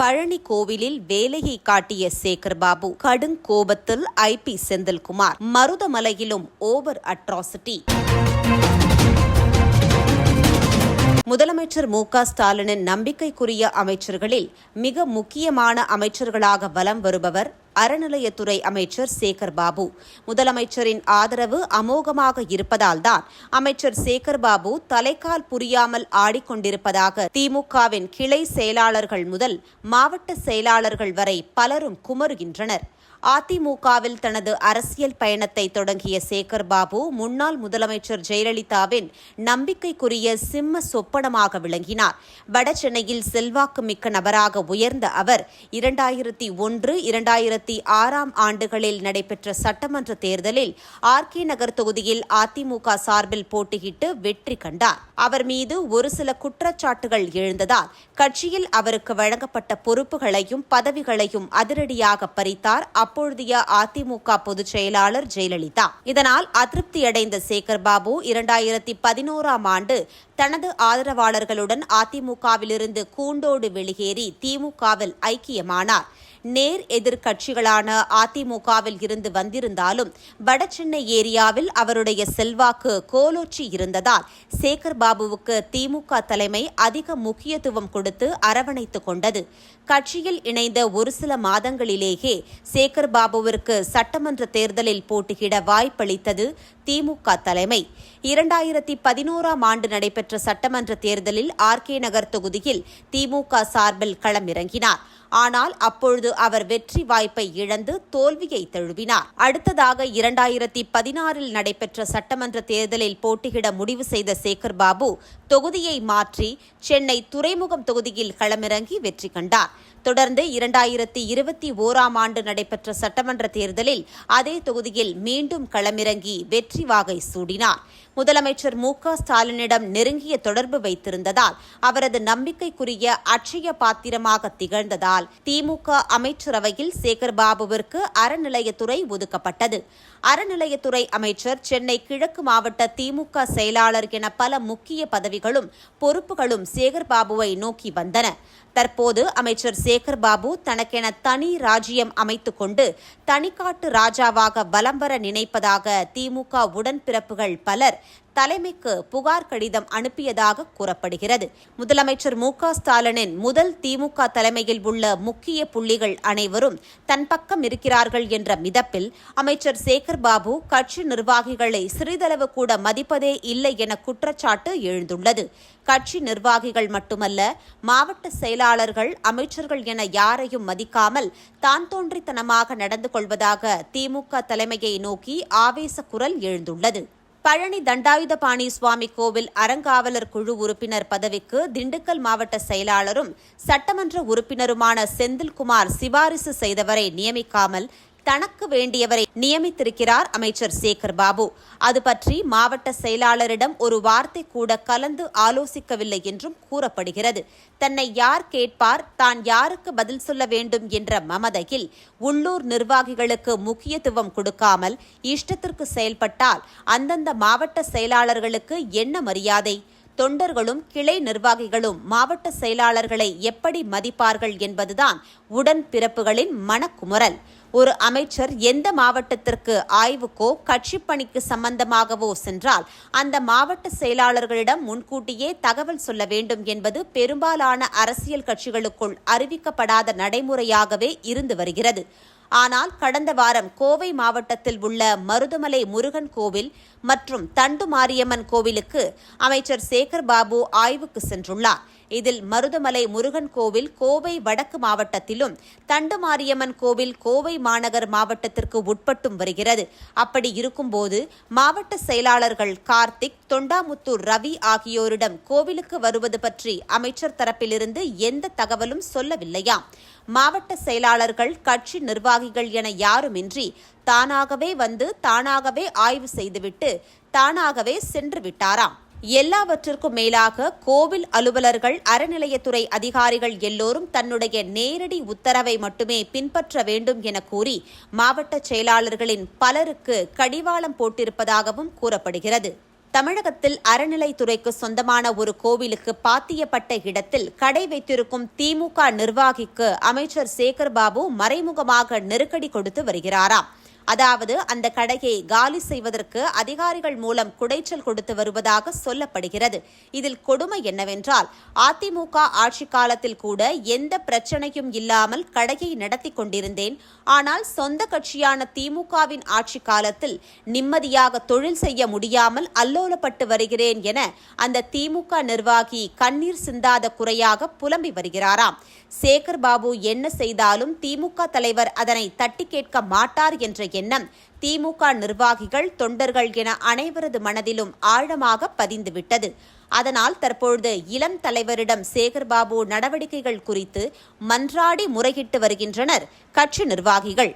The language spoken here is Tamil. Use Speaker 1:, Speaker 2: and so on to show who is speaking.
Speaker 1: பழனி கோவிலில் வேலையை காட்டிய சேகர் பாபு கடும் கோபத்தில் ஐ பி செந்தில்குமார் மருதமலையிலும் ஓவர் அட்ராசிட்டி. முதலமைச்சர் மு க ஸ்டாலினின் நம்பிக்கைக்குரிய அமைச்சர்களில் மிக முக்கியமான அமைச்சர்களாக வலம் வருபவர் அறநிலையத்துறை அமைச்சர் சேகர் பாபு. முதலமைச்சரின் ஆதரவு அமோகமாக இருப்பதால்தான் அமைச்சர் சேகர் பாபு தலைக்கால் புரியாமல் ஆடிக்கொண்டிருப்பதாக திமுகவின் கிளை செயலாளர்கள் முதல் மாவட்ட செயலாளர்கள் வரை பலரும் குமருகின்றனர். அதிமுகவில் தனது அரசியல் பயணத்தை தொடங்கிய சேகர் பாபு முன்னாள் முதலமைச்சர் ஜெயலலிதாவின் நம்பிக்கைக்குரிய சிம்ம சொப்பனமாக விளங்கினார். வடசென்னையில் செல்வாக்கு மிக்க நபராக உயர்ந்த அவர் இரண்டாயிரத்தி ஒன்று இரண்டாயிரத்தி ஆறாம் ஆண்டுகளில் நடைபெற்ற சட்டமன்ற தேர்தலில் ஆர் கே நகர் தொகுதியில் அதிமுக சார்பில் போட்டியிட்டு வெற்றி கண்டார். அவர் மீது ஒரு சில குற்றச்சாட்டுகள் எழுந்ததால் கட்சியில் அவருக்கு வழங்கப்பட்ட பொறுப்புகளையும் பதவிகளையும் அதிரடியாக பறித்தார். அப்பொழுதைய அதிமுக பொதுச் செயலாளர் ஜெயலலிதா. இதனால் அதிருப்தியடைந்த சேகர் பாபு இரண்டாயிரத்தி பதினோராம் ஆண்டு தனது ஆதரவாளர்களுடன் அதிமுகவிலிருந்து கூண்டோடு வெளியேறி திமுகவில் ஐக்கியமானார். நேர் எதிர்க்கட்சிகளான அதிமுகவில் இருந்து வந்திருந்தாலும் வடசென்னை ஏரியாவில் அவருடைய செல்வாக்கு கோலோச்சி இருந்ததால் சேகர் பாபுவுக்கு திமுக தலைமை அதிக முக்கியத்துவம் கொடுத்து அரவணைத்துக் கொண்டது. கட்சியில் இணைந்த ஒரு சில மாதங்களிலேயே சேகர் பாபுவிற்கு சட்டமன்ற தேர்தலில் போட்டியிட வாய்ப்பளித்தது திமுக தலைமை. இரண்டாயிரத்தி பதினோராம் ஆண்டு நடைபெற்ற சட்டமன்ற தேர்தலில் ஆர் கே நகர் தொகுதியில் திமுக சார்பில் களமிறங்கினார். ஆனால் அப்பொழுது அவர் வெற்றி வாய்ப்பை இழந்து தோல்வியை தழுவினார். அடுத்ததாக இரண்டாயிரத்தி பதினாறில் நடைபெற்ற சட்டமன்ற தேர்தலில் போட்டியிட முடிவு செய்த சேகர் பாபு தொகுதியை மாற்றி சென்னை துறைமுகம் தொகுதியில் களமிறங்கி வெற்றி கண்டார். தொடர்ந்து இரண்டாயிரத்தி இருபத்தி ஓராம் ஆண்டு நடைபெற்ற சட்டமன்ற தேர்தலில் அதே தொகுதியில் மீண்டும் களமிறங்கி வெற்றி வாகை சூடினார். முதலமைச்சர் மு க ஸ்டாலினிடம் நெருங்கிய தொடர்பு வைத்திருந்ததால் அவரது நம்பிக்கைக்குரிய அட்சய பாத்திரமாக திகழ்ந்ததால் திமுக அமைச்சரவையில் சேகர் பாபுவிற்கு அறநிலையத்துறை ஒதுக்கப்பட்டது. அறநிலையத்துறை அமைச்சர் சென்னை கிழக்கு மாவட்ட திமுக செயலாளர் என பல முக்கிய பதவிகளும் பொறுப்புகளும் சேகர்பாபுவை நோக்கி வந்தன. தற்போது அமைச்சர் சேகர்பாபு தனக்கென தனி ராஜ்யம் அமைத்துக் கொண்டு தனிக்காட்டு ராஜாவாக வலம் வர நினைப்பதாக திமுக உடன்பிறப்புகள் பலர் தலைமைக்கு புகார் கடிதம் அனுப்பியதாக கூறப்படுகிறது. முதலமைச்சர் மு க ஸ்டாலினின் முதல் திமுக தலைமையில் உள்ள முக்கிய புள்ளிகள் அனைவரும் தன் பக்கம் இருக்கிறார்கள் என்ற மிதப்பில் அமைச்சர் சேகர் பாபு கட்சி நிர்வாகிகளை சிறிதளவு கூட மதிப்பதே இல்லை என குற்றச்சாட்டு எழுந்துள்ளது. கட்சி நிர்வாகிகள் மட்டுமல்ல மாவட்ட செயலாளர்கள் அமைச்சர்கள் என யாரையும் மதிக்காமல் தான் தோன்றித்தனமாக நடந்து கொள்வதாக திமுக தலைமையை நோக்கி ஆவேச குரல் எழுந்துள்ளது. பழனி தண்டாயுதபாணி சுவாமி கோவில் அறங்காவலர் குழு உறுப்பினர் பதவிக்கு திண்டுக்கல் மாவட்ட செயலாளரும் சட்டமன்ற உறுப்பினருமான செந்தில்குமார் சிபாரிசு செய்தவரை நியமிக்காமல் தனக்கு வேண்டியவரை நியமித்திருக்கிறார் அமைச்சர் சேகர் பாபு. அது பற்றி மாவட்ட செயலாளரிடம் ஒரு வார்த்தை கூட கலந்து ஆலோசிக்கவில்லை என்றும் கூறப்படுகிறது. தன்னை யார் கேட்பார் தான் யாருக்கு பதில் சொல்ல வேண்டும் என்ற மமதையில் உள்ளூர் நிர்வாகிகளுக்கு முக்கியத்துவம் கொடுக்காமல் இஷ்டத்திற்கு செயல்பட்டால் அந்தந்த மாவட்ட செயலாளர்களுக்கு என்ன மரியாதை? தொண்டர்களும் கிளை நிர்வாகிகளும் மாவட்ட செயலாளர்களை எப்படி மதிப்பார்கள் என்பதுதான் உடன் பிறப்புகளின் மனக்குமுறல். ஒரு அமைச்சர் எந்த மாவட்டத்திற்கு ஆய்வுக்கோ கட்சி பணிக்கு சம்பந்தமாகவோ சென்றால் அந்த மாவட்ட செயலாளர்களிடம் முன்கூட்டியே தகவல் சொல்ல வேண்டும் என்பது பெரும்பாலான அரசியல் கட்சிகளுக்குள் அறிவிக்கப்படாத நடைமுறையாகவே இருந்து வருகிறது. ஆனால் கடந்த வாரம் கோவை மாவட்டத்தில் உள்ள மருதமலை முருகன் கோவில் மற்றும் தண்டு மாரியம்மன் கோவிலுக்கு அமைச்சர் சேகர் பாபு ஆய்வுக்கு சென்றுள்ளார். இதில் மருதமலை முருகன் கோவில் கோவை வடக்கு மாவட்டத்திலும் தண்டுமாரியம்மன் கோவில் கோவை மாநகர் மாவட்டத்திற்கு உட்பட்டும் வருகிறது. அப்படி இருக்கும்போது மாவட்ட செயலாளர்கள் கார்த்திக் தொண்டாமுத்தூர் ரவி ஆகியோரிடம் கோவிலுக்கு வருவது பற்றி அமைச்சர் தரப்பிலிருந்து எந்த தகவலும் சொல்லவில்லையாம் மாவட்ட செயலாளர்கள் கட்சி நிர்வாகிகள் என யாருமின்றி தானாகவே வந்து தானாகவே ஆய்வு செய்துவிட்டு தானாகவே சென்று விட்டாராம் எல்லாவற்றிற்கும் மேலாக கோவில் அலுவலர்கள் அறநிலையத்துறை அதிகாரிகள் எல்லோரும் தன்னுடைய நேரடி உத்தரவை மட்டுமே பின்பற்ற வேண்டும் என கூறி மாவட்ட செயலாளர்களின் பலருக்கு கடிவாளம் போட்டிருப்பதாகவும் கூறப்படுகிறது. தமிழகத்தில் அறநிலைத்துறைக்கு சொந்தமான ஒரு கோவிலுக்கு பாத்தியப்பட்ட இடத்தில் கடை வைத்திருக்கும் திமுக நிர்வாகிக்கு அமைச்சர் சேகர் பாபு மறைமுகமாக நெருக்கடி கொடுத்து வருகிறாராம். அதாவது அந்த கடையை காலி செய்வதற்கு அதிகாரிகள் மூலம் குடைச்சல் கொடுத்து வருவதாக சொல்லப்படுகிறது. இதில் கொடுமை என்னவென்றால் அதிமுக ஆட்சி காலத்தில் கூட எந்த பிரச்சனையும் இல்லாமல் கடையை நடத்தி கொண்டிருந்தேன். ஆனால் சொந்த கட்சியான திமுகவின் ஆட்சி காலத்தில் நிம்மதியாக தொழில் செய்ய முடியாமல் அல்லோலப்பட்டு வருகிறேன் என அந்த திமுக நிர்வாகி கண்ணீர் சிந்தாத குறையாக புலம்பி வருகிறாராம். சேகர் பாபு என்ன செய்தாலும் திமுக தலைவர் அதனை தட்டி கேட்க மாட்டார் என்ற எண்ணம். திமுக நிர்வாகிகள் தொண்டர்கள் என அனைவரது மனதிலும் ஆழமாக பதிந்துவிட்டது. அதனால் தற்பொழுது இளம் தலைவரிடம் சேகர்பாபு நடவடிக்கைகள் குறித்து மன்றாடி முறையிட்டு வருகின்றனர் கட்சி நிர்வாகிகள்.